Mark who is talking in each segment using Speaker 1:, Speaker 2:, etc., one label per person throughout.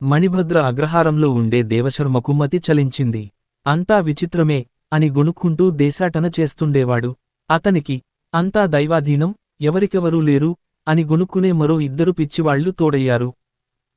Speaker 1: మణిభద్ర అగ్రహారంలో ఉండే దేవశర్మకు మతి చలించింది. అంతా విచిత్రమే అని గొణుక్కుంటూ దేశాటన చేస్తుండేవాడు. అతనికి అంతా దైవాధీనం ఎవరికెవరూ లేరు అని గొనుక్కునే మరో ఇద్దరు పిచ్చివాళ్ళు తోడయ్యారు.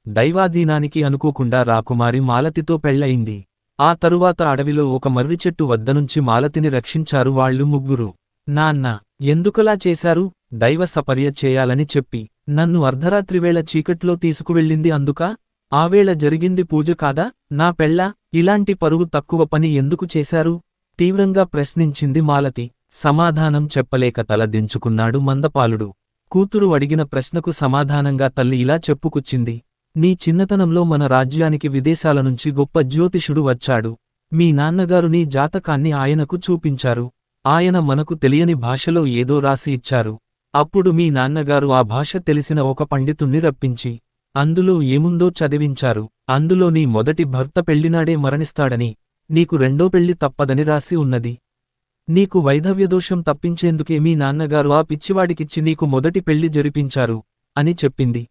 Speaker 1: దైవాధీనానికి అనుకోకుండా రాకుమారి మాలతితో పెళ్ళయింది ఆ తరువాత అడవిలో ఒక మర్రి చెట్టు వద్దనుంచి మాలతిని రక్షించారు వాళ్ళు ముగ్గురు. నాన్న ఎందుకలా చేశారు? దైవ సపర్య చేయాలని చెప్పి నన్ను అర్ధరాత్రివేళ చీకట్లో తీసుకువెళ్ళింది అందుకా? ఆవేళ జరిగింది పూజ కాదా? నా పెళ్ళ ఇలాంటి పరుగు తక్కువ పని ఎందుకు చేశారు? తీవ్రంగా ప్రశ్నించింది మాలతి. సమాధానం చెప్పలేక తల దించుకున్నాడు మందపాలుడు. కూతురు అడిగిన ప్రశ్నకు సమాధానంగా తల్లి ఇలా చెప్పుకొచ్చింది. నీ చిన్నతనంలో మన రాజ్యానికి విదేశాల నుంచి గొప్ప జ్యోతిషుడు వచ్చాడు. మీ నాన్నగారు నీ జాతకాన్ని ఆయనకు చూపించారు. ఆయన మనకు తెలియని భాషలో ఏదో రాసి ఇచ్చారు. అప్పుడు మీ నాన్నగారు ఆ భాష తెలిసిన ఒక పండితుణ్ణి రప్పించి అందులో ఏముందో చదివించారు. అందులో నీ మొదటి భర్త పెళ్ళినాడే మరణిస్తాడని నీకు రెండో పెళ్ళి తప్పదని రాసి ఉన్నది. నీకు వైధవ్యదోషం తప్పించేందుకే మీ నాన్నగారు ఆ పిచ్చివాడికిచ్చి నీకు మొదటి పెళ్ళి జరిపించారు అని చెప్పింది.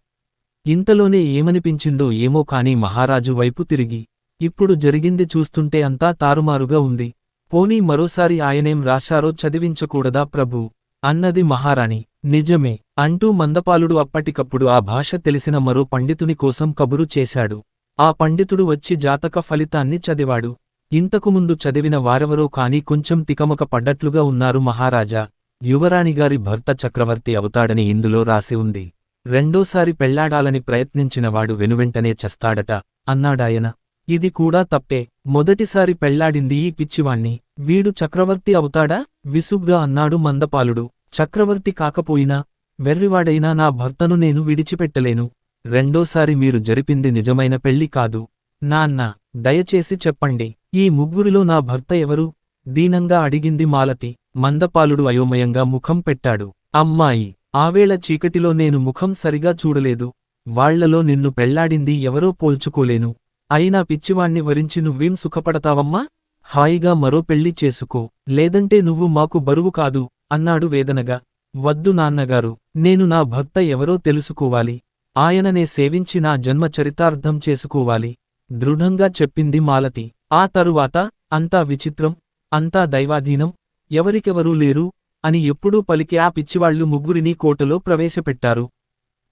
Speaker 1: ఇంతలోనే ఏమనిపించిందో ఏమో కాని మహారాజు వైపు తిరిగి ఇప్పుడు జరిగింది చూస్తుంటే అంతా తారుమారుగా ఉంది. పోనీ మరోసారి ఆయనేం రాశారో చదివించకూడదా ప్రభూ? అన్నది మహారాణి. నిజమే అంటూ మందపాలుడు అప్పటికప్పుడు ఆ భాష తెలిసిన మరో పండితుని కోసం కబురు చేశాడు. ఆ పండితుడు వచ్చి జాతక ఫలితాన్ని చదివాడు. ఇంతకుముందు చదివిన వారెవరో కాని కొంచెం తికమక పడ్డట్లుగా ఉన్నారు మహారాజా. యువరాణిగారి భర్త చక్రవర్తి అవుతాడని ఇందులో రాసి ఉంది. రెండోసారి పెళ్ళాడాలని ప్రయత్నించినవాడు వెనువెంటనే చస్తాడట. అన్నాడాయన ఇది కూడా తప్పే. మొదటిసారి పెళ్ళాడింది ఈ పిచ్చివాణ్ణి. వీడు చక్రవర్తి అవుతాడా? విసుగ్గా అన్నాడు మందపాలుడు. చక్రవర్తి కాకపోయినా వెర్రివాడైనా నా భర్తను నేను విడిచిపెట్టలేను. రెండోసారి మీరు జరిపింది నిజమైన పెళ్ళి కాదు. నాన్న దయచేసి చెప్పండి. ఈ ముగ్గురిలో నా భర్త ఎవరు? దీనంగా అడిగింది మాలతి. మందపాలుడు అయోమయంగా ముఖం పెట్టాడు. అమ్మాయి ఆవేళ చీకటిలో నేను ముఖం సరిగా చూడలేదు. వాళ్ళలో నిన్ను పెళ్ళాడింది ఎవరో పోల్చుకోలేను. అయినా పిచ్చివాణ్ణి వరించి నువ్వేం సుఖపడతావమ్మా? హాయిగా మరో పెళ్ళి చేసుకో. లేదంటే నువ్వు మాకు బరువు కాదు అన్నాడు వేదనగా. వద్దు నాన్నగారు నేను నా భర్త ఎవరో తెలుసుకోవాలి. ఆయననే సేవించి నా జన్మ చరితార్థం చేసుకోవాలి. దృఢంగా చెప్పింది మాలతి. ఆ తరువాత అంతా విచిత్రం అంతా దైవాధీనం ఎవరికెవరూ లేరు అని ఎప్పుడూ పలికి ఆ పిచ్చివాళ్ళు ముగ్గురిని కోటలో ప్రవేశపెట్టారు.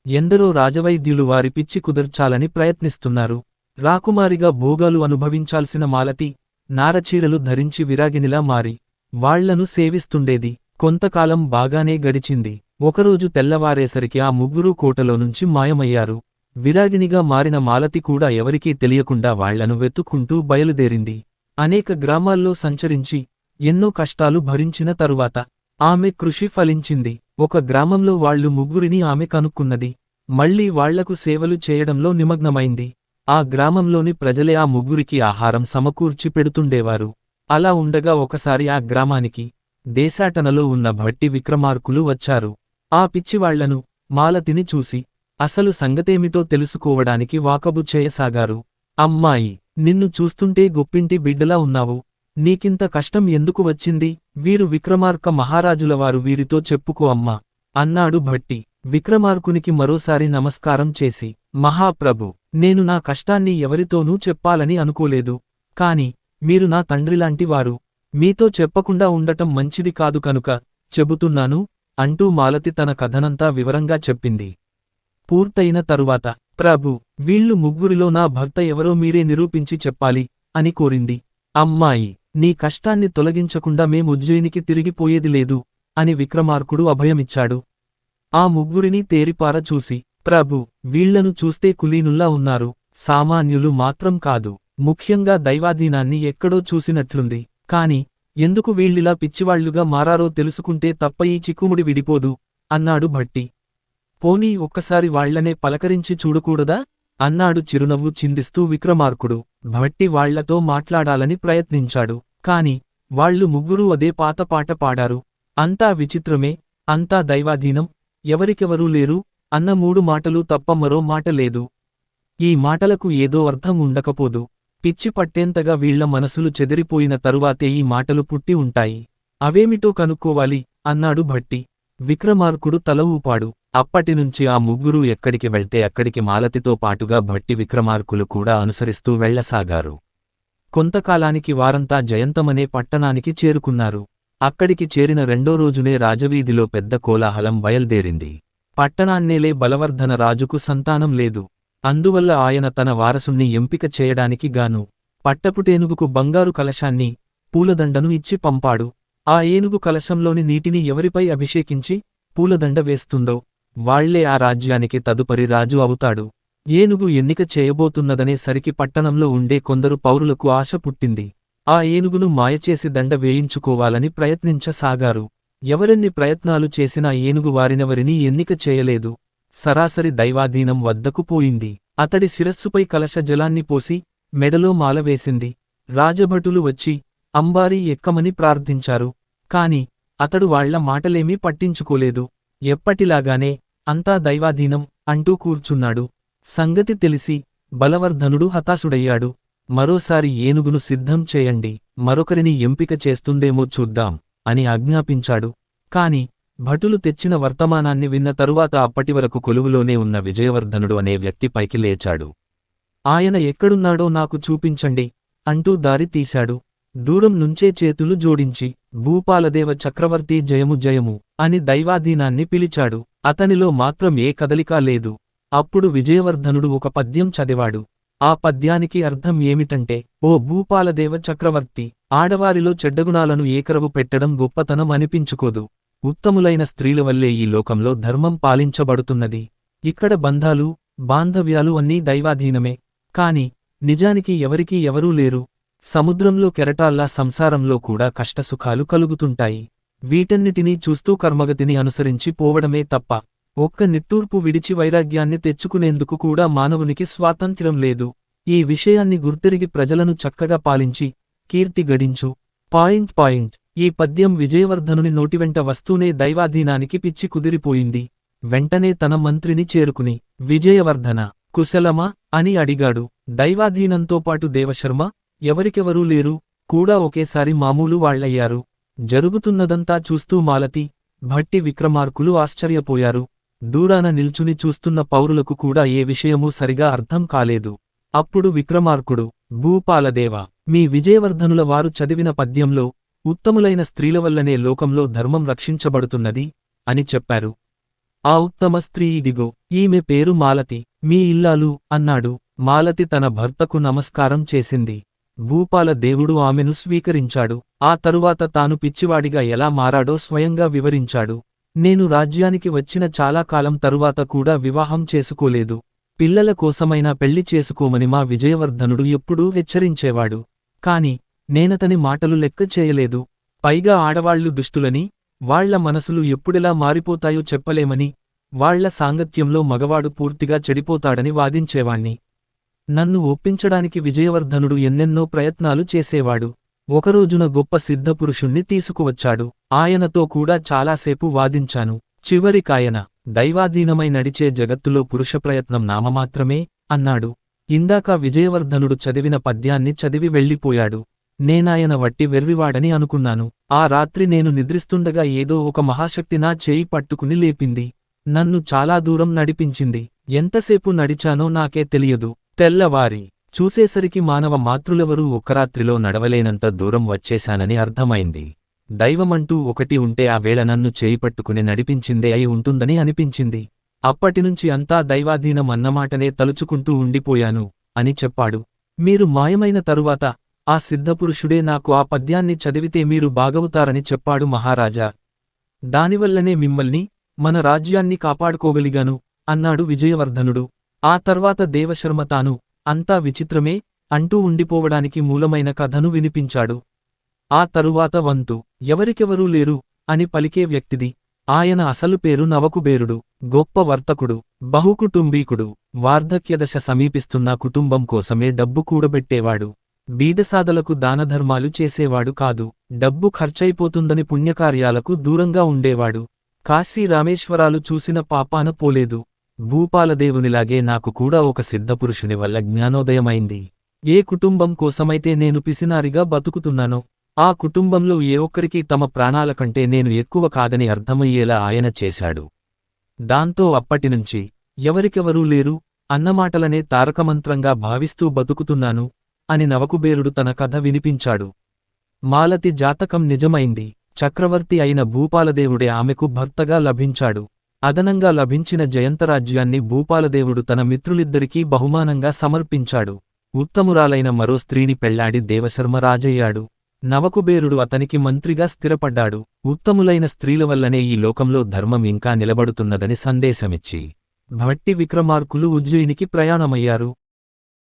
Speaker 1: ఎందరో రాజవైద్యులు వారి పిచ్చి కుదర్చాలని ప్రయత్నిస్తున్నారు. రాకుమారిగా భోగాలు అనుభవించాల్సిన మాలతి నారచీరలు ధరించి విరాగినిలా మారి వాళ్ళను సేవిస్తుండేది. కొంతకాలం బాగానే గడిచింది. ఒకరోజు తెల్లవారేసరికి ఆ ముగ్గురూ కోటలో నుంచి మాయమయ్యారు. విరాగిణిగా మారిన మాలతి కూడా ఎవరికీ తెలియకుండా వాళ్ళను వెతుక్కుంటూ బయలుదేరింది. అనేక గ్రామాల్లో సంచరించి ఎన్నో కష్టాలు భరించిన తరువాత ఆమె కృషి ఫలించింది. ఒక గ్రామంలో వాళ్ళు ముగ్గురిని ఆమె కనుక్కున్నది. మళ్ళీ వాళ్ళకు సేవలు చేయడంలో నిమగ్నమైంది. ఆ గ్రామంలోని ప్రజలే ఆ ముగ్గురికి ఆహారం సమకూర్చి పెడుతుండేవారు. అలా ఉండగా ఒకసారి ఆ గ్రామానికి దేశాటనలో ఉన్న భట్టి విక్రమార్కులు వచ్చారు. ఆ పిచ్చివాళ్ళను మాలతిని చూసి అసలు సంగతేమిటో తెలుసుకోవడానికి వాకబు చేయసాగారు. అమ్మాయి నిన్ను చూస్తుంటే గొప్పింటి బిడ్డలా ఉన్నావు. నీకింత కష్టం ఎందుకు వచ్చింది? వీరు విక్రమార్క మహారాజులవారు వీరితో చెప్పుకో అమ్మా అన్నాడు భట్టి. విక్రమార్కునికి మరోసారి నమస్కారం చేసి మహాప్రభు నేను నా కష్టాన్ని ఎవరితోనూ చెప్పాలని అనుకోలేదు. కాని మీరు నా తండ్రిలాంటివారు మీతో చెప్పకుండా ఉండటం మంచిది కాదు కనుక చెబుతున్నాను అంటూ మాలతి తన కథనంతా వివరంగా చెప్పింది. పూర్తయిన తరువాత ప్రభు వీళ్ళు ముగ్గురిలో నా భర్త ఎవరో మీరే నిరూపించి చెప్పాలి అని కోరింది. అమ్మాయి నీ కష్టాన్ని తొలగించకుండా మేము ఉజ్జయినికి తిరిగిపోయేది లేదు అని విక్రమార్కుడు అభయమిచ్చాడు. ఆ ముగ్గురిని తేరిపార చూసి ప్రభు వీళ్ళను చూస్తే కులీనుల్లా ఉన్నారు సామాన్యులు మాత్రం కాదు ముఖ్యంగా దైవాధీనాన్ని ఎక్కడో చూసినట్లుంది. కాని ఎందుకు వీళ్ళిలా పిచ్చివాళ్ళుగా మారారో తెలుసుకుంటే తప్ప ఈ చిక్కుముడి విడిపోదు అన్నాడు భట్టి. పోనీ ఒక్కసారి వాళ్ళనే పలకరించి చూడకూడదా? అన్నాడు చిరునవ్వు చిందిస్తూ విక్రమార్కుడు. భట్టి వాళ్ళతో మాట్లాడాలని ప్రయత్నించాడు. కాని వాళ్ళు ముగ్గురూ అదే పాత పాట పాడారు. అంతా విచిత్రమే అంతా దైవాధీనం ఎవరికెవరూ లేరు అన్న మూడు మాటలు తప్ప మరో మాట లేదు. ఈ మాటలకు ఏదో అర్థం ఉండకపోదు. పిచ్చి పట్టేంతగా వీళ్ళ మనసులు చెదిరిపోయిన తరువాతే ఈ మాటలు పుట్టి ఉంటాయి. అవేమిటో కనుక్కోవాలి అన్నాడు భట్టి. విక్రమార్కుడు తల ఊపాడు. అప్పటినుంచి ఆ ముగ్గురు ఎక్కడికి వెళ్తే అక్కడికి మాలతితో పాటుగా భట్టి విక్రమార్కులు కూడా అనుసరిస్తూ వెళ్ళసాగారు కొంతకాలానికి వారంతా జయంతమనే పట్టణానికి చేరుకున్నారు. అక్కడికి చేరిన రెండో రోజునే రాజవీధిలో పెద్ద కోలాహలం బయల్దేరింది. పట్టణాన్నేలే బలవర్ధన రాజుకు సంతానం లేదు. అందువల్ల ఆయన తన వారసుణ్ణి ఎంపిక చేయడానికి గాను పట్టపుటేనుగుకు బంగారు కలశాన్ని పూలదండను ఇచ్చి పంపాడు. ఆ ఏనుగు కలశంలోని నీటిని ఎవరిపై అభిషేకించి పూలదండ వేస్తుందో వాళ్ళే ఆ రాజ్యానికి తదుపరి రాజు అవుతాడు. ఏనుగు ఎన్నిక చేయబోతున్నదనే సరికి పట్టణంలో ఉండే కొందరు పౌరులకు ఆశ పుట్టింది. ఆ ఏనుగును మాయచేసి దండ వేయించుకోవాలని ప్రయత్నించసాగారు. ఎవరెన్ని ప్రయత్నాలు చేసినా ఏనుగు వారినెవరినీ ఎన్నిక చేయలేదు. సరాసరి దైవాధీనం వద్దకు పోయింది. అతడి శిరస్సుపై కలశ జలాన్ని పోసి మెడలో మాలవేసింది రాజభటులు వచ్చి అంబారీ ఎక్కమని ప్రార్థించారు. కాని అతడు వాళ్ళ మాటలేమీ పట్టించుకోలేదు. ఎప్పటిలాగానే అంతా దైవాధీనం అంటూ కూర్చున్నాడు. సంగతి తెలిసి బలవర్ధనుడు హతాశుడయ్యాడు. మరోసారి ఏనుగును సిద్ధం చేయండి. మరొకరిని ఎంపిక చేస్తుందేమో చూద్దాం అని ఆజ్ఞాపించాడు. కాని భటులు తెచ్చిన వర్తమానాన్ని విన్న తరువాత అప్పటివరకు కొలువులోనే ఉన్న విజయవర్ధనుడు అనే వ్యక్తి పైకి లేచాడు. ఆయన ఎక్కడున్నాడో నాకు చూపించండి అంటూ దారి తీశాడు. దూరం నుంచే చేతులు జోడించి భూపాలదేవ చక్రవర్తి జయము జయము అని దైవాధీనాన్ని పిలిచాడు. అతనిలో మాత్రం ఏ కదలికా లేదు. అప్పుడు విజయవర్ధనుడు ఒక పద్యం చదివాడు. ఆ పద్యానికి అర్థం ఏమిటంటే ఓ భూపాలదేవ చక్రవర్తి ఆడవారిలో చెడ్డగుణాలను ఏకరవు పెట్టడం గొప్పతనం అనిపించుకోదు. ఉత్తములైన స్త్రీల వల్లే ఈ లోకంలో ధర్మం పాలించబడుతున్నది. ఇక్కడ బంధాలు బాంధవ్యాలు అన్నీ దైవాధీనమే. కాని నిజానికి ఎవరికీ ఎవరూ లేరు. సముద్రంలో కెరటాల్లా సంసారంలో కూడా కష్టసుఖాలు కలుగుతుంటాయి. వీటన్నిటినీ చూస్తూ కర్మగతిని అనుసరించి పోవడమే తప్ప ఒక్క నిట్టూర్పు విడిచి వైరాగ్యాన్ని తెచ్చుకునేందుకు కూడా మానవునికి స్వాతంత్ర్యం లేదు. ఈ విషయాన్ని గుర్తిరిగి ప్రజలను చక్కగా పాలించి కీర్తి గడించు. Point point. ఈ పద్యం విజయవర్ధనుని నోటివెంట వస్తూనే దైవాధీనానికి పిచ్చి కుదిరిపోయింది. వెంటనే తన మంత్రిని చేరుకుని విజయవర్ధన కుశలమా? అని అడిగాడు. దైవాధీనంతో పాటు దేవశర్మ ఎవరికెవరూ లేరు కూడా ఒకేసారి మామూలు వాళ్ళయ్యారు జరుగుతున్నదంతా చూస్తూ మాలతి భట్టి విక్రమార్కులు ఆశ్చర్యపోయారు. దూరాన నిల్చుని చూస్తున్న పౌరులకు కూడా ఏ విషయమూ సరిగా అర్థం కాలేదు. అప్పుడు విక్రమార్కుడు భూపాలదేవ మీ విజయవర్ధనుల వారు చదివిన పద్యంలో ఉత్తములైన స్త్రీల వల్లనే లోకంలో ధర్మం రక్షించబడుతున్నది అని చెప్పారు. ఆ ఉత్తమ స్త్రీ ఇదిగో ఈమె పేరు మాలతి మీ ఇల్లాలు అన్నాడు. మాలతి తన భర్తకు నమస్కారం చేసింది. భూపాల దేవుడు ఆమెను స్వీకరించాడు. ఆ తరువాత తాను పిచ్చివాడిగా ఎలా మారాడో స్వయంగా వివరించాడు. నేను రాజ్యానికి వచ్చిన చాలా కాలం తరువాత కూడా వివాహం చేసుకోలేదు. పిల్లల కోసమైనా పెళ్ళి చేసుకోమని మా విజయవర్ధనుడు ఎప్పుడూ హెచ్చరించేవాడు. కాని నేనతని మాటలు లెక్క చేయలేదు. పైగా ఆడవాళ్ళు దుష్టులని వాళ్ళ మనసులు ఎప్పుడెలా మారిపోతాయో చెప్పలేమని వాళ్ళ సాంగత్యంలో మగవాడు పూర్తిగా చెడిపోతాడని వాదించేవాణ్ణి. నన్ను ఒప్పించడానికి విజయవర్ధనుడు ఎన్నెన్నో ప్రయత్నాలు చేసేవాడు. ఒకరోజున గొప్ప సిద్ధపురుషుణ్ణి తీసుకువచ్చాడు. ఆయనతో కూడా చాలాసేపు వాదించాను. చివరికాయన దైవాధీనమై నడిచే జగత్తులో పురుష ప్రయత్నం నామమాత్రమే అన్నాడు. ఇందాక విజయవర్ధనుడు చదివిన పద్యాన్ని చదివి వెళ్ళిపోయాడు. నేనాయన వట్టి వెర్రివాడని అనుకున్నాను. ఆ రాత్రి నేను నిద్రిస్తుండగా ఏదో ఒక మహాశక్తి నా చేయి పట్టుకుని లేపింది. నన్ను చాలా దూరం నడిపించింది. ఎంతసేపు నడిచానో నాకే తెలియదు. తెల్లవారి. చూసేసరికి మానవ మాతృలెవరూ ఒక్కరాత్రిలో నడవలేనంత దూరం వచ్చేశానని అర్థమైంది. దైవమంటూ ఒకటి ఉంటే ఆ వేళ నన్ను చేయిపట్టుకుని నడిపించిందే అయి ఉంటుందని అనిపించింది. అప్పటినుంచి అంతా దైవాధీనం అన్నమాటనే తలుచుకుంటూ ఉండిపోయాను అని చెప్పాడు. మీరు మాయమైన తరువాత ఆ సిద్ధపురుషుడే నాకు ఆ పద్యాన్ని చదివితే మీరు బాగవుతారని చెప్పాడు మహారాజా. దానివల్లనే మిమ్మల్ని మన రాజ్యాన్ని కాపాడుకోగలిగాను అన్నాడు విజయవర్ధనుడు. ఆ తర్వాత దేవశర్మ తాను అంతా విచిత్రమే అంటూ ఉండిపోవడానికి మూలమైన కథను వినిపించాడు. ఆ తరువాత వంతు ఎవరికెవరూ లేరు అని పలికే వ్యక్తిది ఆయన అసలు పేరు నవకుబేరుడు గొప్ప వర్తకుడు బహుకుటుంబీకుడు వార్ధక్యదశ సమీపిస్తున్న కుటుంబం కోసమే డబ్బు కూడబెట్టేవాడు. బీదసాదలకు దానధర్మాలు చేసేవాడు కాదు. డబ్బు ఖర్చయిపోతుందని పుణ్యకార్యాలకు దూరంగా ఉండేవాడు. కాశీ రామేశ్వరాలు చూసిన పాపాన పోలేదు. భూపాలదేవునిలాగే నాకు కూడా ఒక సిద్ధపురుషుని వల్ల జ్ఞానోదయమైంది. ఏ కుటుంబం కోసమైతే నేను పిసినారిగా బతుకుతున్నానో ఆ కుటుంబంలో ఏ ఒక్కరికి తమ ప్రాణాల కంటే నేను ఎక్కువ కాదని అర్థమయ్యేలా ఆయన చేశాడు. దాంతో అప్పటినుంచి ఎవరికెవరూ లేరు అన్నమాటలనే తారకమంత్రంగా భావిస్తూ బతుకుతున్నాను అని నవకుబేరుడు తన కథ వినిపించాడు. మాలతి జాతకం నిజమైంది. చక్రవర్తి అయిన భూపాలదేవుడే ఆమెకు భర్తగా లభించాడు. అదనంగా లభించిన జయంతరాజ్యాన్ని భూపాలదేవుడు తన మిత్రులిద్దరికీ బహుమానంగా సమర్పించాడు. ఉత్తమురాలైన మరో స్త్రీని పెళ్ళాడి దేవశర్మ రాజయ్యాడు. నవకుబేరుడు అతనికి మంత్రిగా స్థిరపడ్డాడు. ఉత్తములైన స్త్రీల వల్లనే ఈ లోకంలో ధర్మం ఇంకా నిలబడుతున్నదని సందేశమిచ్చి భట్టి విక్రమార్కులు ఉజ్జయినికి ప్రయాణమయ్యారు.